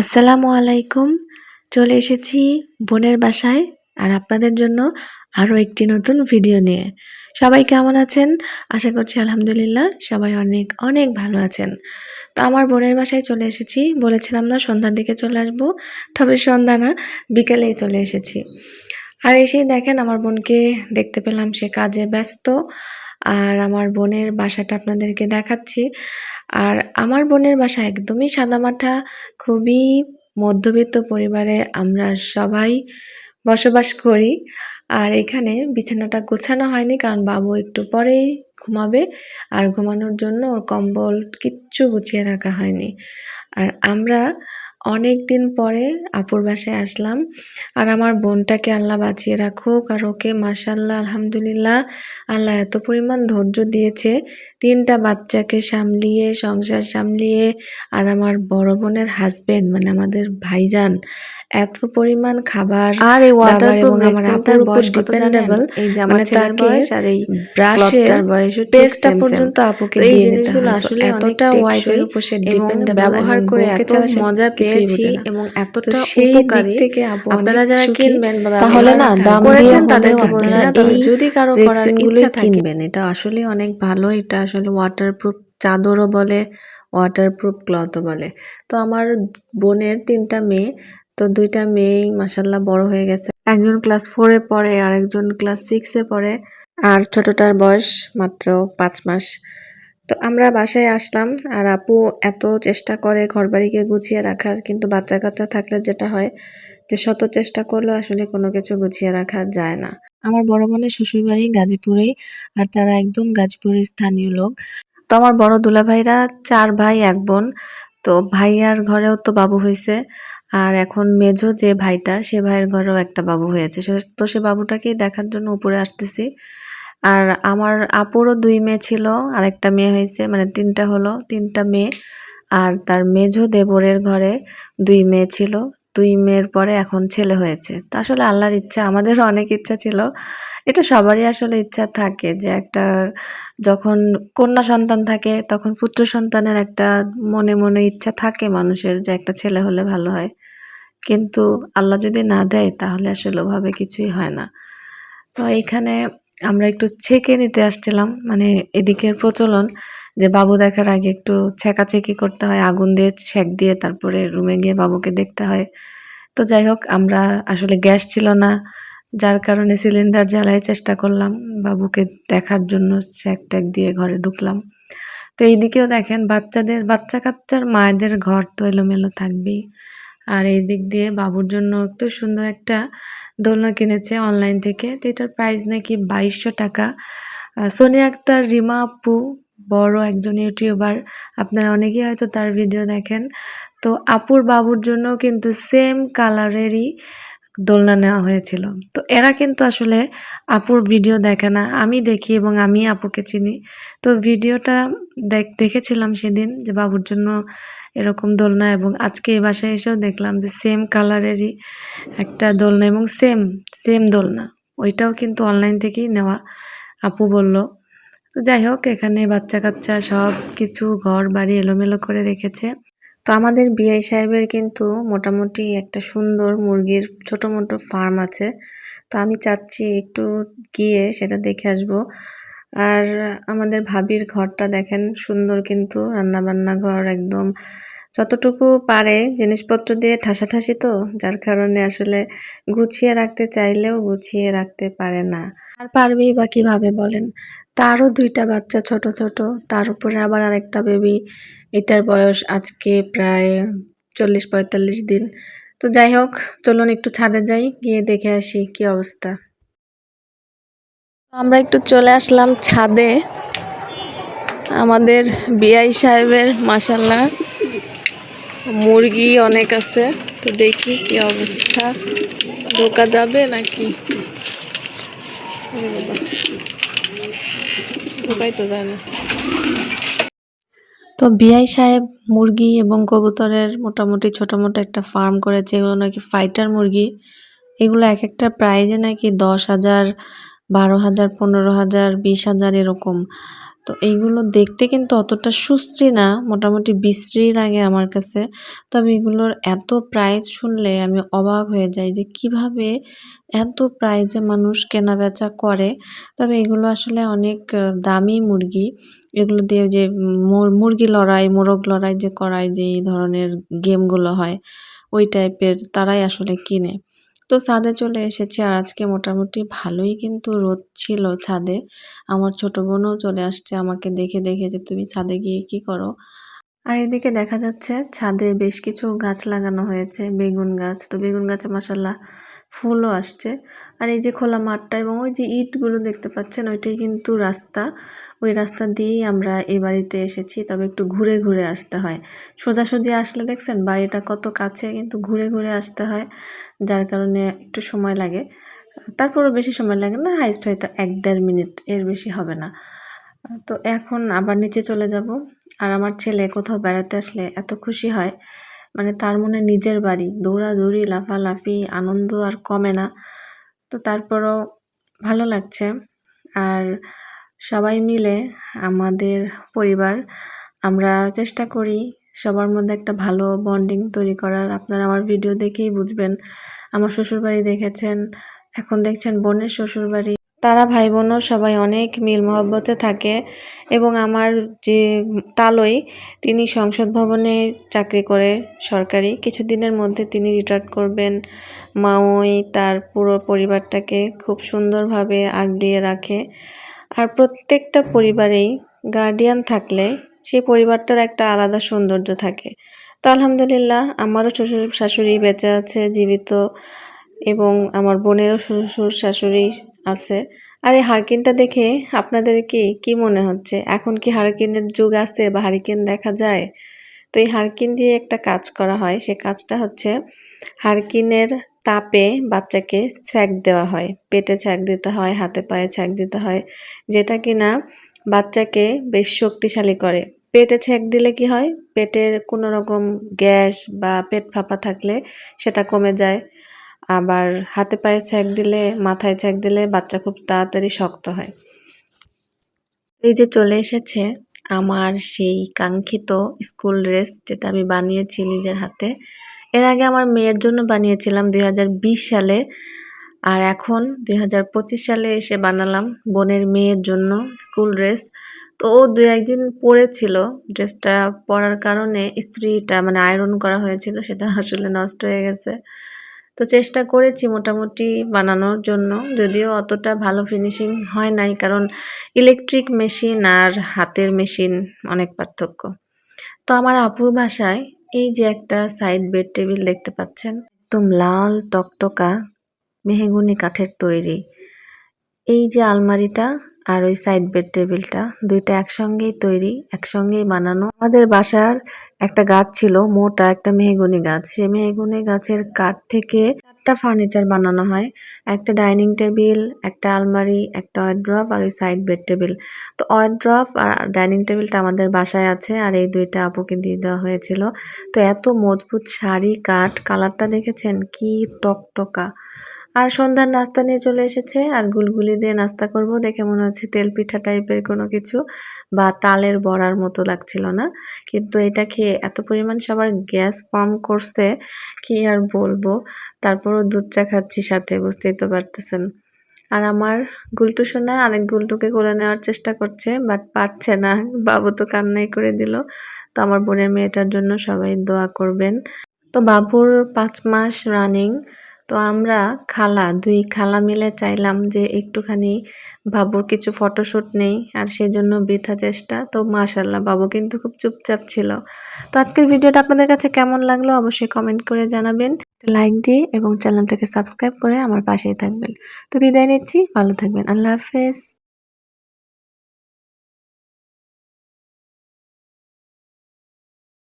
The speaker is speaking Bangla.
আসসালামু আলাইকুম। চলে এসেছি বোনের বাসায় আর আপনাদের জন্য আরও একটি নতুন ভিডিও নিয়ে। সবাই কেমন আছেন? আশা করছি আলহামদুলিল্লাহ সবাই অনেক অনেক ভালো আছেন। তো আমার বোনের বাসায় চলে এসেছি। বলেছিলাম না সন্ধ্যার দিকে চলে আসব, তবে সন্ধ্যা না, বিকেলেই চলে এসেছি। আর এসেই দেখেন আমার বোনকে দেখতে পেলাম, সে কাজে ব্যস্ত। আর আমার বোনের বাসাটা আপনাদেরকে দেখাচ্ছি। আর আমার বোনের বাসা একদমই সাদামাঠা, খুবই মধ্যবিত্ত পরিবারে আমরা সবাই বসবাস করি। আর এখানে বিছানাটা গোছানো হয়নি কারণ বাবু একটু পরেই ঘুমাবে। আর ঘুমানোর জন্য ওর কম্বল কিচ্ছু গুছিয়ে রাখা হয়নি। আর আমরা অনেক দিন পরে আপুর বাসায় আসলাম আর আমার বোনটাকে আল্লাহ বাঁচিয়ে রাখুক আর ওকে মাসাল্লাহ আলহামদুলিল্লাহ আল্লাহ এত পরিমাণ ধৈর্য দিয়েছে তিনটা বাচ্চাকে সামলিয়ে সংসার সামলিয়ে আর আমার বড় বোনের হাজবেন্ড মানে আমাদের ভাইজান এত পরিমাণ খাবার আর এই দাবার এবং আমার আপুর উপর dependable, এই মানে ছেলের বয়স আর এই ব্রাশের পেস্টটা same। পর্যন্ত আপুকে দিয়ে দিতে। আসলে ওয়াইফের উপর সে ডিপেন্ডেবল ব্যবহার করে এত মজা পেয়েছি এবং এতটা সেই দিক উপকারী থেকে আপনারা যারা কিনবেন তাহলে না দাম করেছেন দিয়ে তাদেরকে বলছি না তবে যদি কারও করার ইচ্ছা। কিনবেন এটা আসলে অনেক ভালো এটা আসলে ওয়াটারপ্রুফ চাদরও বলে ওয়াটারপ্রুফ ক্লথও বলে। তো আমার বোনের তিনটা মেয়ে তো দুইটা মেয়েই মাসাল্লাহ বড় হয়ে গেছে। একজন ক্লাস ফোরে পড়ে আর একজন ক্লাস সিক্সে পড়ে। আর ছোটটার বয়স মাত্র পাঁচ মাস। তো আমরা বাসায় আসলাম আর আপু এত চেষ্টা করে ঘরবাড়িকে গুছিয়ে রাখার, কিন্তু বাচ্চা কাচ্চা থাকলে যেটা হয় যে শত চেষ্টা করলেও আসলে কোনো কিছু গুছিয়ে রাখা যায় না। আমার বড় বোনের শ্বশুরবাড়ি গাজীপুরেই আর তারা একদম গাজীপুরের স্থানীয় লোক। তো আমার বড় দুলাভাইরা চার ভাই, এক বোন। তো ভাইয়ার ঘরেও তো বাবু হয়েছে আর এখন মেজো যে ভাইটা, সে ভাইয়ের ঘরেও একটা বাবু হয়েছে। তো সে বাবুটাকেই দেখার জন্য উপরে আসতেছি। আর আমার আপুরও দুই মেয়ে ছিল আর একটা মেয়ে হয়েছে মানে তিনটা হলো, তিনটা মেয়ে। আর তার মেজো দেবরের ঘরে দুই মেয়ে ছিল, দুই মেয়ের পরে এখন ছেলে হয়েছে। তো আসলে আল্লাহর ইচ্ছা আমাদেরও অনেক ইচ্ছা ছিল। এটা সবারই আসলে ইচ্ছা থাকে যে একটা, যখন কন্যা সন্তান থাকে, তখন পুত্র সন্তানের একটা মনে মনে ইচ্ছা থাকে মানুষের যে একটা ছেলে হলে ভালো হয়। কিন্তু আল্লাহ যদি না দেয়, তাহলে আসলে ওভাবে কিছুই হয় না। তো এইখানে আমরা একটু ছেঁকে নিতে আসছিলাম মানে এদিকের প্রচলন যে বাবু দেখার আগে একটু ছেঁকাছেকি করতে হয়, আগুন দিয়ে ছেঁক দিয়ে তারপরে রুমে গিয়ে বাবুকে দেখতে হয়। তো যাই হোক, আমরা আসলে গ্যাস ছিল না, যার কারণে সিলিন্ডার জ্বালাই চেষ্টা করলাম, বাবুকে দেখার জন্য ছেঁক ট্যাক দিয়ে ঘরে ঢুকলাম। তো এইদিকেও দেখেন, বাচ্চাদের বাচ্চা কাচ্চার মায়েদের ঘর তো এলোমেলো থাকবেই। আর এই দিক দিয়ে বাবুর জন্য একটু সুন্দর একটা দোলনা কিনেছে অনলাইন থেকে। তো এটার প্রাইস নাকি বাইশশো টাকা। সোনি সোনিয়া আক্তার রিমা আপু, বড় একজন ইউটিউবার আপনারা অনেকেই হয়তো তার ভিডিও দেখেন। তো আপুর বাবুর জন্য কিন্তু সেম কালারেরই দোলনা নেওয়া হয়েছিল। তো এরা কিন্তু আসলে আপুর ভিডিও দেখে না। আমি দেখি এবং আমি আপুকে চিনি। তো ভিডিওটা দেখ, দেখেছিলাম সেদিন যে বাবুর জন্য এরকম দোলনা এবং আজকে এই বাসায় এসেও দেখলাম যে সেম কালারেরই একটা দোলনা এবং সেম সেম দোলনা। ওইটাও কিন্তু অনলাইন থেকেই নেওয়া, আপু বলল। তো যাই হোক, এখানে বাচ্চা কাচ্চা সব কিছু ঘর বাড়ি এলোমেলো করে রেখেছে। তো আমাদের বিআই সাহেবের কিন্তু মোটামুটি একটা সুন্দর মুরগির ছোট মোটো ফার্ম আছে। তো আমি চাচ্ছি একটু গিয়ে সেটা দেখে আসব। আর আমাদের ভাবির ঘরটা দেখেন, সুন্দর কিন্তু রান্না বান্না ঘর একদম। যতটুকু পারে জিনিসপত্র দিয়ে ঠাসাঠাসি তো, যার কারণে আসলে গুছিয়ে রাখতে চাইলেও গুছিয়ে রাখতে পারে না। আর পারবেই বা কীভাবে বলেন? তারও দুইটা বাচ্চা ছোট ছোট। তার উপরে আবার আরেকটা বেবি এটার বয়স আজকে প্রায় চল্লিশ, পঁয়তাল্লিশ দিন। তো যাই হোক, চলুন একটু ছাদে যাই, গিয়ে দেখে আসি কি অবস্থা। আমরা একটু চলে আসলাম ছাদে। আমাদের বিআই সাহেবের মাসাল্লাহ মুরগি অনেক আছে। তো দেখি কি অবস্থা। ঢোকা যাবে নাকি? তো যায় না তো তো বিআই সাহেব মুরগি এবং কবুতরের মোটামুটি ছোটো মোটো একটা ফার্ম করেছে। এগুলো নাকি ফাইটার মুরগি। এগুলো এক একটা প্রাইজে নাকি দশ হাজার, বারো হাজার, পনেরো হাজার, বিশ হাজার এরকম। তো এইগুলো দেখতে কিন্তু অতটা সুশ্রী না, মোটামুটি বিশ্রী লাগে আমার কাছে। তবে এগুলোর এত প্রাইস শুনলে আমি অবাক হয়ে যাই যে কীভাবে এত প্রাইজে মানুষ কেনা বেচা করে। তবে এগুলো আসলে অনেক দামি মুরগি। এগুলো দিয়ে যে মুর- মুরগি লড়াই, মোরগ লড়াই যে করায় যে এই ধরনের গেমগুলো হয়, ওই টাইপের তারাই আসলে কিনে। তো ছাদে চলে এসেছি আর আজকে মোটামুটি ভালোই কিন্তু রোদ ছিল ছাদে। আমার ছোট বোনও চলে আসছে আমাকে দেখে দেখে যে তুমি ছাদে গিয়ে কি করো। আর এদিকে দেখা যাচ্ছে ছাদে বেশ কিছু গাছ লাগানো হয়েছে, বেগুন গাছ। তো বেগুন গাছে মাসাল্লাহ ফুলও আসছে। আর এই যে খোলা মাঠটা এবং ওই যে ইটগুলো দেখতে পাচ্ছেন, ওইটাই কিন্তু রাস্তা। ওই রাস্তা দিয়েই আমরা এই বাড়িতে এসেছি, তবে একটু ঘুরে ঘুরে আসতে হয়। সোজাসুজি আসলে দেখছেন, বাড়িটা কত কাছে, কিন্তু ঘুরে ঘুরে আসতে হয়, যার কারণে একটু সময় লাগে। তারপরও বেশি সময় লাগে না, হাইস্ট হয়তো এক দেড় মিনিট, এর বেশি হবে না। তো এখন আবার নিচে চলে যাব। আর আমার ছেলে কোথাও বেড়াতে আসলে এত খুশি হয়। মানে তার মনে নিজের বাড়ি। দৌড়াদৌড়ি, লাফালাফি, আনন্দ আর কমে না। তো তারপরও ভালো লাগছে। আর সবাই মিলে আমাদের পরিবার, আমরা চেষ্টা করি সবার মধ্যে একটা ভালো বন্ডিং তৈরি করার। আপনারা আমার ভিডিও দেখেই বুঝবেন। আমার শ্বশুরবাড়ি দেখেছেন, এখন দেখছেন বোনের শ্বশুরবাড়ি। তারা ভাই বোনও সবাই অনেক মিল মহব্বতে থাকে এবং আমার যে তালই, তিনি সংসদ ভবনে চাকরি করে সরকারি। কিছুদিনের মধ্যে তিনি রিটায়ার করবেন। মাওই তার পুরো পরিবারটাকে খুব সুন্দরভাবে আগলিয়ে রাখে। আর প্রত্যেকটা পরিবারেই গার্ডিয়ান থাকলে সেই পরিবারটার একটা আলাদা সৌন্দর্য থাকে। তো আলহামদুলিল্লাহ, আমারও শ্বশুর শাশুড়ি বেঁচে আছে, জীবিত এবং আমার বোনেরও শ্বশুর শাশুড়ি আছে। আর এই হারকিনটা দেখে আপনাদের কি কি মনে হচ্ছে? এখন কি হারকিনের যুগ আছে বা হারিকেন দেখা যায়? তো এই হারকিন দিয়ে একটা কাজ করা হয়। সে কাজটা হচ্ছে হারকিনের তাপে বাচ্চাকে ছ্যাক দেওয়া হয়। পেটে ছ্যাক দিতে হয়, হাতে পায়ে ছ্যাক দিতে হয়। যেটা কি না বাচ্চাকে বেশ শক্তিশালী করে। পেটে ছ্যাক দিলে কি হয়? পেটের কোনো রকম গ্যাস বা পেট ফাঁপা থাকলে সেটা কমে যায়। আবার হাতে পায়ে ছ্যাঁক দিলে, মাথায় ছ্যাঁক দিলে বাচ্চা খুব তাড়াতাড়ি শক্ত হয়। এই যে চলে এসেছে আমার সেই কাঙ্ক্ষিত স্কুল ড্রেস যেটা আমি বানিয়েছি নিজের হাতে। এর আগে আমার মেয়ের জন্য বানিয়েছিলাম দুই হাজার বিশ সালে আর এখন দুই হাজার পঁচিশ সালে এসে বানালাম বোনের মেয়ের জন্য স্কুল ড্রেস। তো ও দু একদিন পরেছিল ড্রেসটা পরার কারণে, ইস্ত্রিটা মানে আয়রন করা হয়েছিল, সেটা আসলে নষ্ট হয়ে গেছে। তো চেষ্টা করেছি মোটামুটি বানানোর জন্য, যদিও অতটা ভালো ফিনিশিং হয় নাই, কারণ ইলেকট্রিক মেশিন আর হাতের মেশিন অনেক পার্থক্য। তো আমার আপুর ভাষায় এই যে একটা সাইড বেড টেবিল দেখতে পাচ্ছেন, একদম লাল টকটকা মেহেগুনি কাঠের তৈরি। এই যে আলমারিটা আর ওই সাইড বেড টেবিলটা দুইটা একসঙ্গেই তৈরি, একসঙ্গেই বানানো। আমাদের বাসার একটা গাছ ছিল, মোটা একটা মেহগুনি গাছ। সেই মেহগুনি গাছের কাঠ থেকে চারটা ফার্নিচার বানানো হয়, একটা ডাইনিং টেবিল, একটা আলমারি, একটা ওয়ার্ড্রপ আর ওই সাইড বেড টেবিল। তো ওয়ার্ড্রপ আর ডাইনিং টেবিলটা আমাদের বাসায় আছে আর এই দুইটা আপুকে দিয়ে দেওয়া হয়েছিল। তো এত মজবুত শাড়ি, কাঠ, কালারটা দেখেছেন? কি টকটকা। আর সন্ধ্যার নাস্তা নিয়ে চলে এসেছে আর গুলগুলি দিয়ে নাস্তা করব দেখে মনে হচ্ছে তেল পিঠা টাইপের কোনো কিছু বা তালের বড়ার মতো লাগছিল না। কিন্তু এটা খেয়ে এত পরিমাণ সবার গ্যাস ফর্ম করছে, কি আর বলব? তারপরও দুধ চা খাচ্ছি সাথে, বুঝতেই তো পারতেছেন। আর আমার গুলটু শোনা আরেক গুলটুকে কোলে নেওয়ার চেষ্টা করছে বাট পারছে না। বাবু তো কান্নাই করে দিল। তো আমার বোনের মেয়েটার জন্য সবাই দোয়া করবেন। তো বাবুর পাঁচ মাস রানিং তো আমরা খালা, দুই খালা মিলে চাইলাম যে একটুখানি বাবুর কিছু ফটোশ্যুট নেই আর সেই জন্য বৃথা চেষ্টা। তো মাশাল্লাহ, বাবু কিন্তু খুব চুপচাপ ছিল। তো আজকের ভিডিওটা আপনাদের কাছে কেমন লাগল অবশ্যই কমেন্ট করে জানাবেন। লাইক দিয়ে এবং চ্যানেলটাকে সাবস্ক্রাইব করে আমার পাশেই থাকবেন। তো বিদায় নিচ্ছি, ভালো থাকবেন। আল্লাহ হাফেজ।